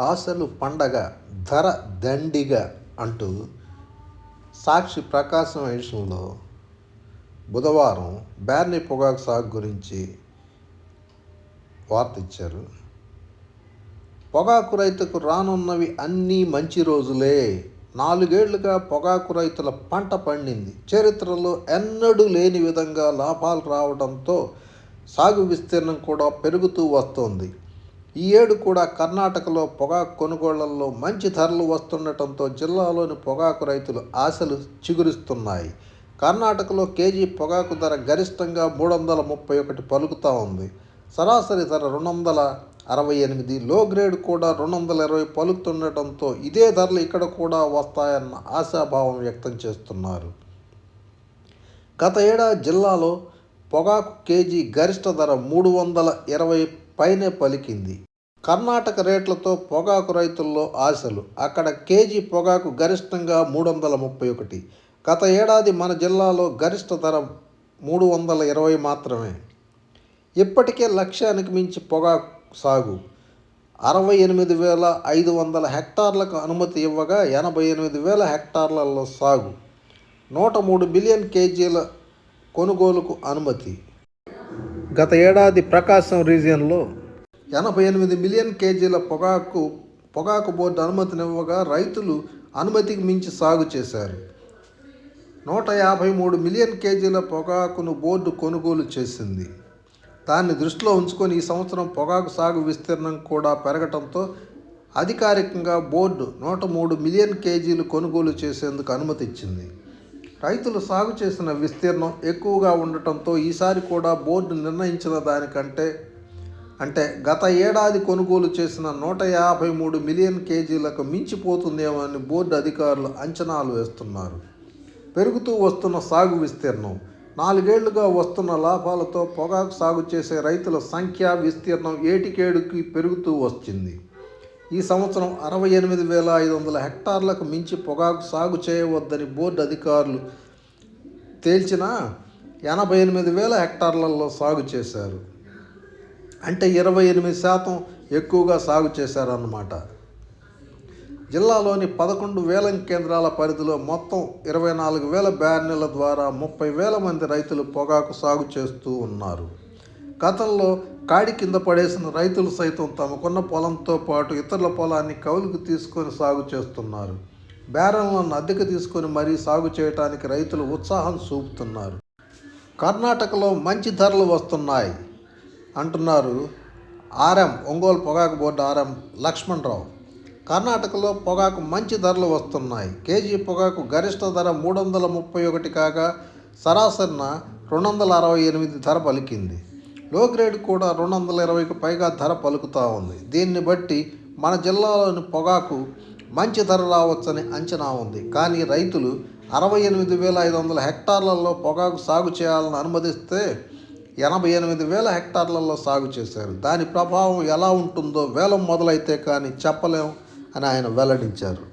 ఆశలు పండగ ధర దండిగా అంటూ సాక్షి ప్రకాశం ఎడిషన్లో బుధవారం బ్యార్నీ పొగాకు సాగు గురించి వార్త ఇచ్చారు. పొగాకు రైతుకు రానున్నవి అన్నీ మంచి రోజులే. నాలుగేళ్ళుగా పొగాకు రైతుల పంట పండింది. చరిత్రలో ఎన్నడూ లేని విధంగా లాభాలు రావడంతో సాగు విస్తీర్ణం కూడా పెరుగుతూ వస్తోంది. ఈ ఏడు కూడా కర్ణాటకలో పొగాకు కొనుగోళ్ళలో మంచి ధరలు వస్తుండటంతో జిల్లాలోని పొగాకు రైతులు ఆశలు చిగురిస్తున్నాయి. కర్ణాటకలో కేజీ పొగాకు ధర గరిష్టంగా మూడు వందల ముప్పై ఒకటి పలుకుతూ ఉంది. సరాసరి ధర రెండు వందల అరవై ఎనిమిది లో గ్రేడ్ కూడా రెండు వందల ఇరవై పలుకుతుండటంతో ఇదే ధరలు ఇక్కడ కూడా వస్తాయన్న ఆశాభావం వ్యక్తం చేస్తున్నారు. గత ఏడాది జిల్లాలో పొగాకు కేజీ గరిష్ట ధర మూడు వందల ఇరవై పైనే పలికింది. కర్ణాటక రేట్లతో పొగాకు రైతుల్లో ఆశలు. అక్కడ కేజీ పొగాకు గరిష్టంగా మూడు వందల ముప్పై ఒకటి గత ఏడాది మన జిల్లాలో గరిష్ట ధర మూడు వందల ఇరవై మాత్రమే. ఇప్పటికే లక్ష్యానికి మించి పొగాకు సాగు. అరవై ఎనిమిది వేల ఐదు వందల హెక్టార్లకు అనుమతి ఇవ్వగా ఎనభై ఎనిమిది వేల హెక్టార్లలో సాగు. నూట మూడు బిలియన్ కేజీల కొనుగోలుకు అనుమతి. గత ఏడాది ప్రకాశం రీజియన్లో ఎనభై ఎనిమిది మిలియన్ కేజీల పొగాకు పొగాకు బోర్డు అనుమతినివ్వగా రైతులు అనుమతికి మించి సాగు చేశారు. నూట యాభై మూడు మిలియన్ కేజీల పొగాకును బోర్డు కొనుగోలు చేసింది. దాన్ని దృష్టిలో ఉంచుకొని ఈ సంవత్సరం పొగాకు సాగు విస్తీర్ణం కూడా పెరగటంతో అధికారికంగా బోర్డు నూట మూడు మిలియన్ కేజీలు కొనుగోలు చేసేందుకు అనుమతి ఇచ్చింది. రైతులు సాగు చేసిన విస్తీర్ణం ఎక్కువగా ఉండటంతో ఈసారి కూడా బోర్డు నిర్ణయించిన దానికంటే అంటే గత ఏడాది కొనుగోలు చేసిన నూట యాభై మూడు మిలియన్ కేజీలకు మించిపోతుందేమో అని బోర్డు అధికారులు అంచనాలు వేస్తున్నారు. పెరుగుతూ వస్తున్న సాగు విస్తీర్ణం నాలుగేళ్ళుగా వస్తున్న లాభాలతో పొగాకు సాగు చేసే రైతుల సంఖ్య విస్తీర్ణం ఏటికేడుకి పెరుగుతూ వచ్చింది. ఈ సంవత్సరం అరవై ఎనిమిది వేల ఐదు వందల హెక్టార్లకు మించి పొగాకు సాగు చేయవద్దని బోర్డు అధికారులు తేల్చిన ఎనభై ఎనిమిది వేల హెక్టార్లలో సాగు చేశారు. అంటే ఇరవై ఎనిమిది శాతం ఎక్కువగా సాగు చేశారన్నమాట. జిల్లాలోని పదకొండు వేలం కేంద్రాల పరిధిలో మొత్తం ఇరవై నాలుగు వేల బ్యార్నీల ద్వారా ముప్పై వేల మంది రైతులు పొగాకు సాగు చేస్తూ ఉన్నారు. గతంలో కాడి కింద పడేసిన రైతులు సైతం తమకున్న పొలంతో పాటు ఇతరుల పొలాన్ని కౌలుకు తీసుకొని సాగు చేస్తున్నారు. బేరంలను అద్దెకు తీసుకొని మరీ సాగు చేయడానికి రైతులు ఉత్సాహం చూపుతున్నారు. కర్ణాటకలో మంచి ధరలు వస్తున్నాయి. అంటున్నారు ఆర్ఎం ఒంగోలు పొగాకు బోర్డు ఆర్ఎం లక్ష్మణరావు. కర్ణాటకలో పొగాకు మంచి ధరలు వస్తున్నాయి. కేజీ పొగాకు గరిష్ట ధర మూడు వందల ముప్పై ఒకటి కాగా సరాసరిన రెండు వందల అరవై ఎనిమిది ధర పలికింది. లో గ్రేడ్ కూడా రెండు వందల ఇరవైకి పైగా ధర పలుకుతూ ఉంది. దీన్ని బట్టి మన జిల్లాలోని పొగాకు మంచి ధర రావచ్చని అంచనా ఉంది. కానీ రైతులు అరవై ఎనిమిది వేల ఐదు వందల హెక్టార్లలో పొగాకు సాగు చేయాలని అనుమతిస్తే ఎనభై ఎనిమిది వేల హెక్టార్లలో సాగు చేశారు. దాని ప్రభావం ఎలా ఉంటుందో వేలం మొదలైతే కానీ చెప్పలేం అని ఆయన వెల్లడించారు.